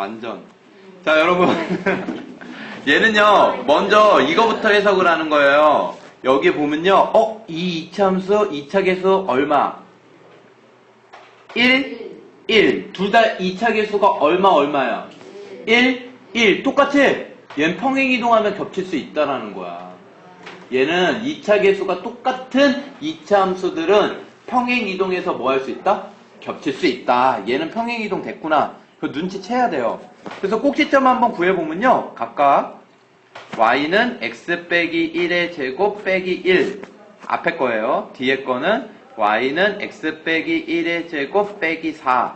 완전. 자, 여러분. 얘는요, 먼저 이거부터 해석을 하는 거예요. 여기 보면요, 어, 이 이차함수, 이차 계수 얼마? 1, 1. 둘다 이차 계수가 얼마, 얼마야? 1, 1. 똑같이 얘는 평행 이동하면 겹칠 수 있다라는 거야. 얘는 2차 계수가 똑같은 2차 함수들은 평행 이동해서 뭐 할 수 있다? 겹칠 수 있다. 얘는 평행 이동 됐구나. 그 눈치채야 돼요. 그래서 꼭지점 한번 구해보면요. 각각 y는 x 빼기 1의 제곱 빼기 1 앞에 거예요. 뒤에 거는 y는 x 빼기 1의 제곱 빼기 4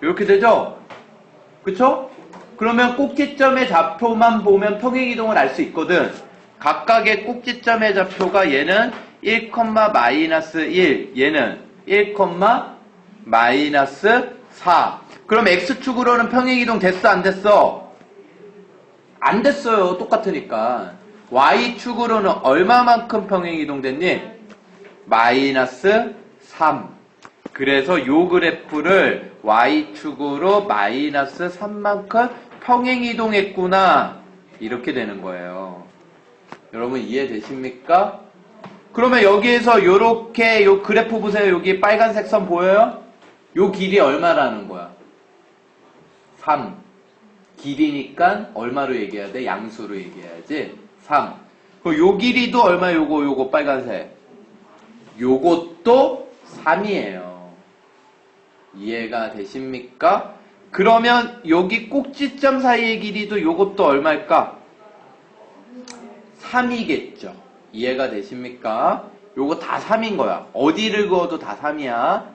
이렇게 되죠? 그쵸? 그러면 꼭지점의 좌표만 보면 평행이동을 알 수 있거든. 각각의 꼭지점의 좌표가 얘는 1, 마이너스 1, 얘는 1, 마이너스 4. 그럼 x축으로는 평행이동 됐어, 안 됐어? 안 됐어요. 똑같으니까. y축으로는 얼마만큼 평행이동 됐니? 마이너스 3. 그래서 요 그래프를 y축으로 마이너스 3만큼 평행이동했구나. 이렇게 되는 거예요. 여러분 이해되십니까? 그러면 여기에서 요렇게 요 그래프 보세요. 여기 빨간색 선 보여요? 요 길이 얼마라는 거야? 3. 길이니까 얼마로 얘기해야 돼? 양수로 얘기해야지. 3. 그럼 요 길이도 얼마 요거 요거 빨간색. 요것도 3이에요. 이해가 되십니까? 그러면 여기 꼭지점 사이의 길이도 요것도 얼마일까? 3이겠죠. 이해가 되십니까? 요거 다 3인 거야. 어디를 그어도 다 3이야.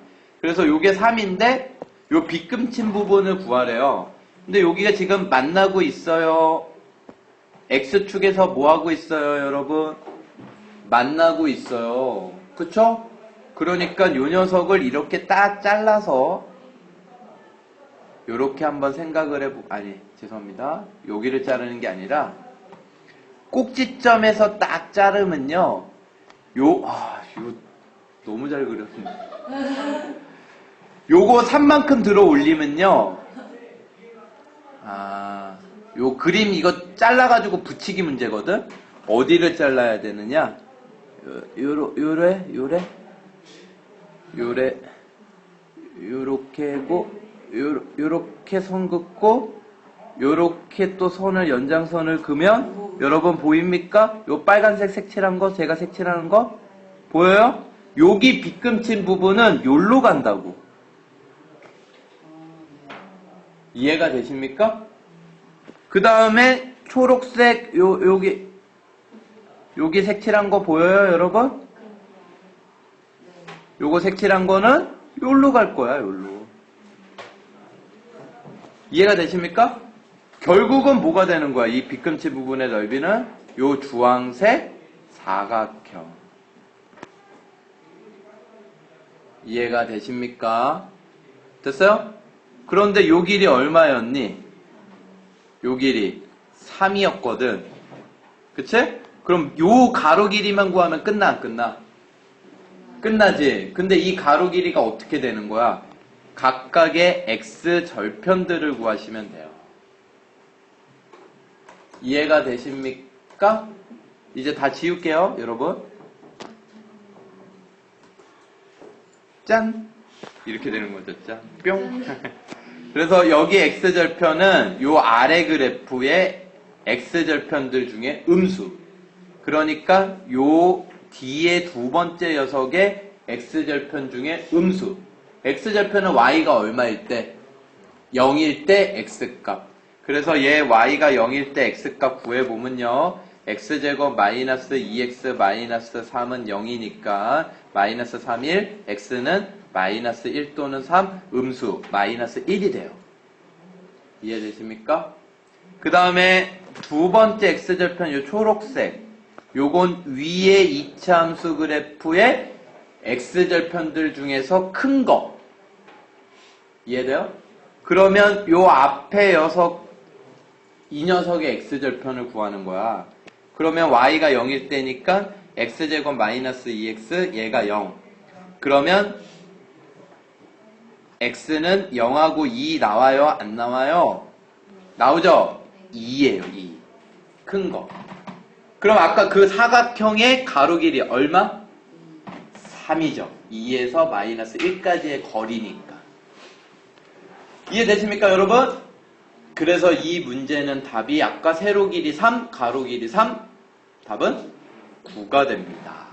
그래서 요게 3인데 요 빗금친 부분을 구하래요. 근데 여기가 지금 만나고 있어요. X축에서 뭐 하고 있어요, 여러분? 만나고 있어요. 그쵸? 그러니까 요 녀석을 이렇게 딱 잘라서 요렇게 한번 생각을 해보, 아니, 죄송합니다. 여기를 자르는 게 아니라 꼭지점에서 딱 자르면요. 요, 아, 요, 너무 잘 그렸네. 요거 3만큼 들어 올리면요. 아, 요 그림 이거 잘라가지고 붙이기 문제거든? 어디를 잘라야 되느냐? 요, 요로, 요래, 요래, 요래, 요렇게고, 요, 요렇게 선 긋고, 요렇게 또 선을, 연장선을 그면, 여러분 보입니까? 요 빨간색 색칠한 거, 제가 색칠하는 거? 보여요? 여기 빗금친 부분은 요로 간다고. 이해가 되십니까? 그 다음에 초록색 요 여기 여기 색칠한 거 보여요, 여러분? 요거 색칠한 거는 요로 갈 거야, 요로. 이해가 되십니까? 결국은 뭐가 되는 거야? 이 빗금치 부분의 넓이는 요 주황색 사각형. 이해가 되십니까? 됐어요? 그런데 요 길이 얼마였니? 요 길이 3이었거든. 그치? 그럼 요 가로 길이만 구하면 끝나, 안 끝나? 끝나지? 근데 이 가로 길이가 어떻게 되는 거야? 각각의 x 절편들을 구하시면 돼요. 이해가 되십니까? 이제 다 지울게요, 여러분. 짠! 이렇게 되는 거죠, 짠. 뿅! 그래서 여기 x절편은 요 아래 그래프의 x절편들 중에 음수. 그러니까 요 뒤에 두 번째 녀석의 x절편 중에 음수. x절편은 y가 얼마일 때? 0일 때 x값. 그래서 얘 y가 0일 때 x값 구해보면요. X제곱 마이너스 2x 마이너스 3은 0이니까 마이너스 3일 x는 마이너스 1 또는 3 음수 마이너스 1이 돼요. 이해되십니까? 그 다음에 두 번째 x절편 요 초록색 요건 위에 이차함수 그래프의 x절편들 중에서 큰 거. 이해돼요? 그러면 요 앞에 녀석 이 녀석의 x절편을 구하는 거야. 그러면 y가 0일 때니까 x제곱 마이너스 2x 얘가 0. 그러면 x는 0하고 2 나와요? 안 나와요? 나오죠? 2예요, 2. 큰 거. 그럼 아까 그 사각형의 가로 길이 얼마? 3이죠. 2에서 마이너스 1까지의 거리니까. 이해되십니까, 여러분? 그래서 이 문제는 답이 아까 세로 길이 3, 가로 길이 3, 답은 9가 됩니다.